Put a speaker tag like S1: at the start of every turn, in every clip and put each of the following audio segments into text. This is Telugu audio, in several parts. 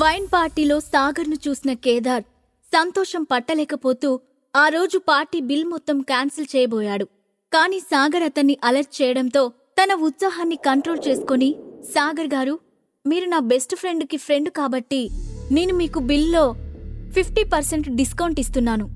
S1: వైన్ పార్టీలో సాగర్ను చూసిన కేదార్ సంతోషం పట్టలేకపోతూ ఆ రోజు పార్టీ బిల్ మొత్తం క్యాన్సిల్ చేయబోయాడు. కాని సాగర్ అతన్ని అలర్ట్ చేయడంతో తన ఉత్సాహాన్ని కంట్రోల్ చేసుకొని సాగర్ గారు మీరు నా బెస్ట్ ఫ్రెండ్కి ఫ్రెండ్ కాబట్టి నేను మీకు బిల్లో ఫిఫ్టీ పర్సెంట్ డిస్కౌంట్ ఇస్తున్నాను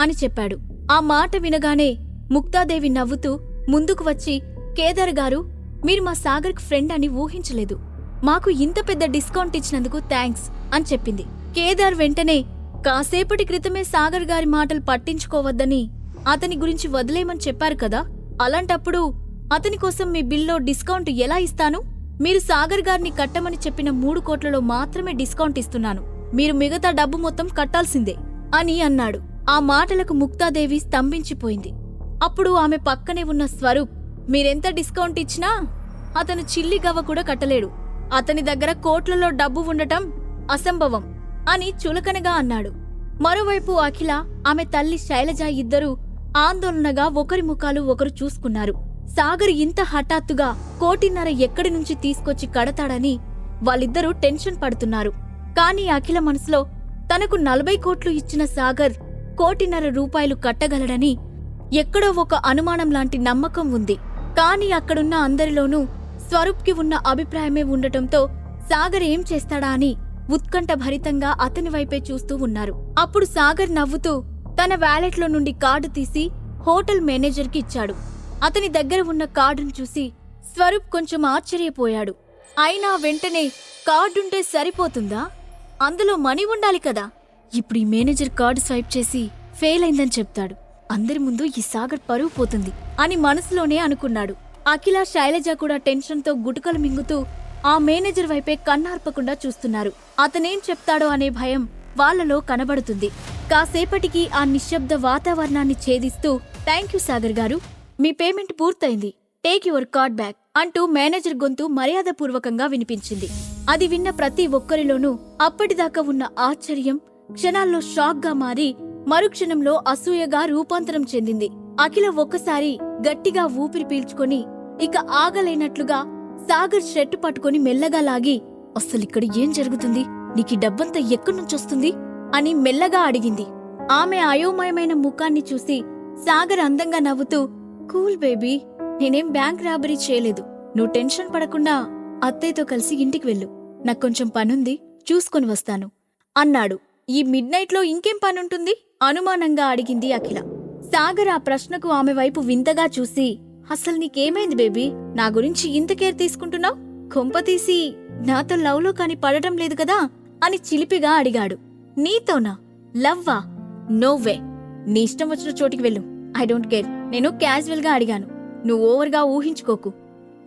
S1: అని చెప్పాడు. ఆ మాట వినగానే ముక్తాదేవి నవ్వుతూ ముందుకు వచ్చి కేదార్ గారు మీరు మా సాగర్కి ఫ్రెండ్ అని ఊహించలేదు. మాకు ఇంత పెద్ద డిస్కౌంట్ ఇచ్చినందుకు థ్యాంక్స్ అని చెప్పింది. కేదార్ వెంటనే కాసేపటి క్రితమే సాగర్ గారి మాటలు పట్టించుకోవద్దని అతని గురించి వదిలేయమని చెప్పారు కదా అలాంటప్పుడు అతని కోసం మీ బిల్లో డిస్కౌంట్ ఎలా ఇస్తాను? మీరు సాగర్ గారిని కట్టమని చెప్పిన మూడు కోట్లలో మాత్రమే డిస్కౌంట్ ఇస్తున్నాను. మీరు మిగతా డబ్బు మొత్తం కట్టాల్సిందే అని అన్నాడు. ఆ మాటలకు ముక్తాదేవి స్తంభించిపోయింది. అప్పుడు ఆమె పక్కనే ఉన్న స్వరూప్ మీరెంత డిస్కౌంట్ ఇచ్చినా అతను చిల్లి గవ్వ కూడా కట్టలేడు. అతని దగ్గర కోట్లలో డబ్బు ఉండటం అసంభవం అని చులకనగా అన్నాడు. మరోవైపు అఖిల ఆమె తల్లి శైలజ ఇద్దరూ ఆందోళనగా ఒకరి ముఖాలు ఒకరు చూసుకున్నారు. సాగర్ ఇంత హఠాత్తుగా కోటిన్నర ఎక్కడి నుంచి తీసుకొచ్చి కడతాడని వాళ్ళిద్దరూ టెన్షన్ పడుతున్నారు. కాని అఖిల మనసులో తనకు నలభై కోట్లు ఇచ్చిన సాగర్ కోటిన్నర రూపాయలు కట్టగలడని ఎక్కడో ఒక అనుమానం లాంటి నమ్మకం ఉంది. కాని అక్కడున్న అందరిలోనూ స్వరూప్కి ఉన్న అభిప్రాయమే ఉండటంతో సాగర్ ఏం చేస్తాడా అని ఉత్కంఠ భరితంగా అతని వైపే చూస్తూ ఉన్నారు. అప్పుడు సాగర్ నవ్వుతూ తన వ్యాలెట్లో నుండి కార్డు తీసి హోటల్ మేనేజర్కి ఇచ్చాడు. అతని దగ్గర ఉన్న కార్డును చూసి స్వరూప్ కొంచెం ఆశ్చర్యపోయాడు. అయినా వెంటనే కార్డుంటే సరిపోతుందా? అందులో మనీ ఉండాలి కదా. ఇప్పుడు ఈ మేనేజర్ కార్డు స్వైప్ చేసి ఫెయిల్ అయిందని చెప్తాడు. అందరి ముందు ఈ సాగర్ పరువు పోతుంది అని మనసులోనే అనుకున్నాడు. అఖిల శైలజ కూడా టెన్షన్తో గుటుకలు మింగుతూ ఆ మేనేజర్ వైపే కన్నార్పకుండా చూస్తున్నారు. అతనేం చెప్తాడో అనే భయం వాళ్ళలో కనబడుతుంది. కాసేపటికి ఆ నిశ్శబ్ద వాతావరణాన్ని ఛేదిస్తూ థ్యాంక్ యూ సాగర్ గారు మీ పేమెంట్ పూర్తయింది. టేక్ యువర్ కార్డ్ బ్యాక్ అంటూ మేనేజర్ గొంతు మర్యాదపూర్వకంగా వినిపించింది. అది విన్న ప్రతి ఒక్కరిలోనూ అప్పటిదాకా ఉన్న ఆశ్చర్యం క్షణాల్లో షాక్గా మారి మరుక్షణంలో అసూయగా రూపాంతరం చెందింది. అఖిల ఒక్కసారి గట్టిగా ఊపిరి పీల్చుకొని ఇక ఆగలేనట్లుగా సాగర్ షర్ట్ పట్టుకొని మెల్లగా లాగి అస్సలిక్కడ ఏం జరుగుతుంది? నీకు డబ్బంతా ఎక్కడ్నుంచొస్తుంది అని మెల్లగా అడిగింది. ఆమె అయోమయమైన ముఖాన్ని చూసి సాగర్ అందంగా నవ్వుతూ కూల్ బేబీ నేనేం బ్యాంక్ రాబరీ చేయలేదు. నువ్వు టెన్షన్ పడకుండా అత్తయ్యతో కలిసి ఇంటికి వెళ్ళు. నాకు కొంచెం పనుంది చూసుకొని వస్తాను. అన్నాడు. ఈ మిడ్ నైట్లో ఇంకేం పనుంటుంది? అనుమానంగా అడిగింది అఖిల. సాగర్ ఆ ప్రశ్నకు ఆమె వైపు వింతగా చూసి అసలు నీకేమైంది బేబీ? నా గురించి ఇంత కేర్ తీసుకుంటున్నావు? కొంపతీసి నాతో లవ్లో కాని పడటం లేదు కదా? అని చిలిపిగా అడిగాడు. నీతోనా? లవ్వా? నోవే నీ ఇష్టం వచ్చిన చోటికి వెళ్ళు. I don't care. నేను క్యాజువల్గా అడిగాను. నువ్వు ఓవర్గా ఊహించుకోకు.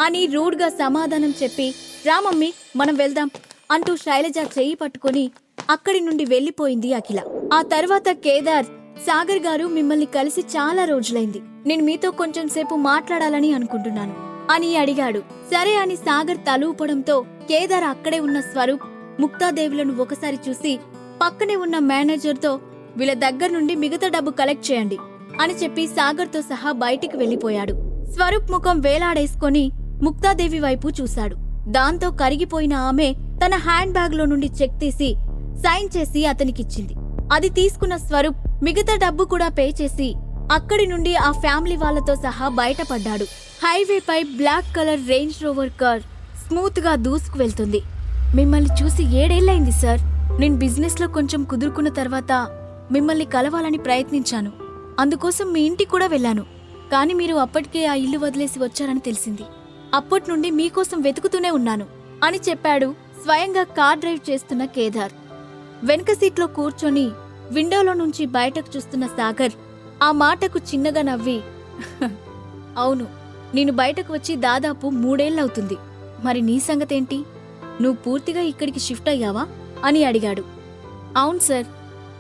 S1: అని రూడ్గా సమాధానం చెప్పి రామమ్మీ మనం వెళ్దాం అంటూ శైలజ చెయ్యి పట్టుకొని అక్కడి నుండి వెళ్ళిపోయింది అఖిల. ఆ తర్వాత కేదార్ సాగర్ గారు మిమ్మల్ని కలిసి చాలా రోజులైంది. నేను మీతో కొంచెం సేపు మాట్లాడాలని అనుకుంటున్నాను. అని అడిగాడు. సరే అని సాగర్ తలూపడంతో కేదార్ అక్కడే ఉన్న స్వరూప్ ముక్తాదేవులను ఒకసారి చూసి పక్కనే ఉన్న మేనేజర్తో వీళ్ళ దగ్గర నుండి మిగతా డబ్బు కలెక్ట్ చేయండి అని చెప్పి సాగర్తో సహా బయటికి వెళ్ళిపోయాడు స్వరూప్ ముఖం వేలాడేసుకొని ముక్తాదేవి వైపు చూశాడు. దాంతో కరిగిపోయిన ఆమె తన హ్యాండ్ బ్యాగ్లో నుండి చెక్ తీసి సైన్ చేసి అతనికిచ్చింది. అది తీసుకున్న స్వరూప్ మిగతా డబ్బు కూడా పే చేసి అక్కడి నుండి ఆ ఫ్యామిలీ వాళ్ళతో సహా బయటపడ్డాడు. హైవేపై black colour Range Rover car స్మూత్గా దూసుకు వెళ్తుంది. మిమ్మల్ని చూసి ఏడేళ్ళైంది సార్. నేను బిజినెస్లో కొంచెం కుదురుకున్న తర్వాత మిమ్మల్ని కలవాలని ప్రయత్నించాను. అందుకోసం మీ ఇంటికి కూడా వెళ్ళాను. కానీ మీరు అప్పటికే ఆ ఇల్లు వదిలేసి వచ్చారని తెలిసింది. అప్పటి నుండి మీకోసం వెతుకుతూనే ఉన్నాను అని చెప్పాడు స్వయంగా కార్ డ్రైవ్ చేస్తున్న కేదార్. వెనుక సీట్లో కూర్చొని విండోలో నుంచి బయటకు చూస్తున్న సాగర్ ఆ మాటకు చిన్నగా నవ్వి అవును నేను బయటకు వచ్చి దాదాపు మూడేళ్ళవుతుంది మరి నీ సంగతేంటి? నువ్వు పూర్తిగా ఇక్కడికి షిఫ్ట్ అయ్యావా? అని అడిగాడు. అవును సార్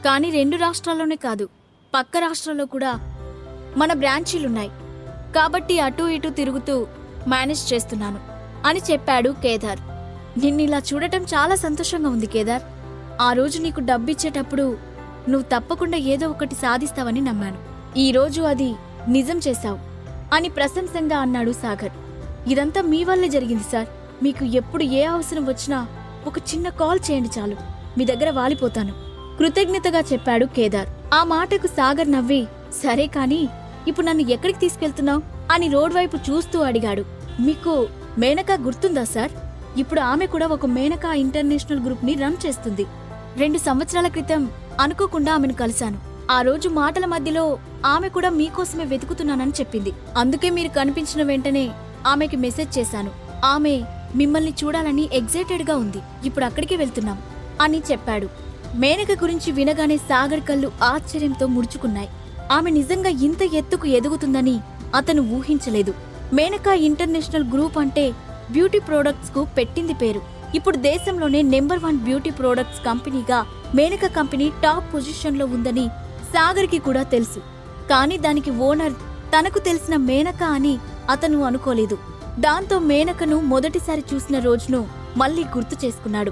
S1: కానీ రెండు రాష్ట్రాల్లోనే కాదు. పక్క రాష్ట్రాల్లో కూడా మన బ్రాంచీలున్నాయి. కాబట్టి అటూ ఇటూ తిరుగుతూ మేనేజ్ చేస్తున్నాను అని చెప్పాడు కేదార్. నిన్నిలా చూడటం చాలా సంతోషంగా ఉంది కేదార్. ఆ రోజు నీకు డబ్బిచ్చేటప్పుడు నువ్వు తప్పకుండా ఏదో ఒకటి సాధిస్తావని నమ్మాను. ఈరోజు అది నిజం చేశావు అని ప్రశంసంగా అన్నాడు సాగర్. ఇదంతా మీ వల్లే జరిగింది సార్. మీకు ఎప్పుడు ఏ అవసరం వచ్చినా ఒక చిన్న కాల్ చేయండి చాలు. మీ దగ్గర వాలిపోతాను. కృతజ్ఞతగా చెప్పాడు కేదార్. ఆ మాటకు సాగర్ నవ్వి సరే కాని ఇప్పుడు నన్ను ఎక్కడికి తీసుకెళ్తున్నావు అని రోడ్ వైపు చూస్తూ అడిగాడు. మీకు మేనకా గుర్తుందా సార్? ఇప్పుడు ఆమె కూడా ఒక మేనకా ఇంటర్నేషనల్ గ్రూప్ని రన్ చేస్తుంది. రెండు సంవత్సరాల క్రితం అనుకోకుండా ఆమెను కలిశాను. ఆ రోజు మాటల మధ్యలో ఆమె కూడా మీకోసమే వెతుకుతున్నానని చెప్పింది. అందుకే మీరు కనిపించిన వెంటనే ఆమెకి మెసేజ్ చేశాను. ఆమె మిమ్మల్ని చూడాలని ఎగ్జైటెడ్గా ఉంది. ఇప్పుడు అక్కడికి వెళ్తున్నాం అని చెప్పాడు. మేనక గురించి వినగానే సాగర్ కళ్ళు ఆశ్చర్యంతో ముడుచుకున్నాయి. ఆమె నిజంగా ఇంత ఎత్తుకు ఎదుగుతుందని అతను ఊహించలేదు. మేనక ఇంటర్నేషనల్ గ్రూప్ అంటే బ్యూటీ ప్రోడక్ట్స్కు పెట్టింది పేరు. ఇప్పుడు దేశంలోనే నెంబర్ వన్ బ్యూటీ ప్రోడక్ట్స్ కంపెనీగా మేనక కంపెనీ టాప్ పొజిషన్లో ఉందని సాగర్కి కూడా తెలుసు. కానీ దానికి ఓనర్ తనకు తెలిసిన మేనక అని అతను అనుకోలేదు. దాంతో మేనకను మొదటిసారి చూసిన రోజును మళ్ళీ గుర్తు చేసుకున్నాడు.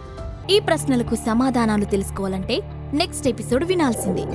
S1: ఈ ప్రశ్నలకు సమాధానాలు తెలుసుకోవాలంటే నెక్స్ట్ ఎపిసోడ్ వినాల్సిందే.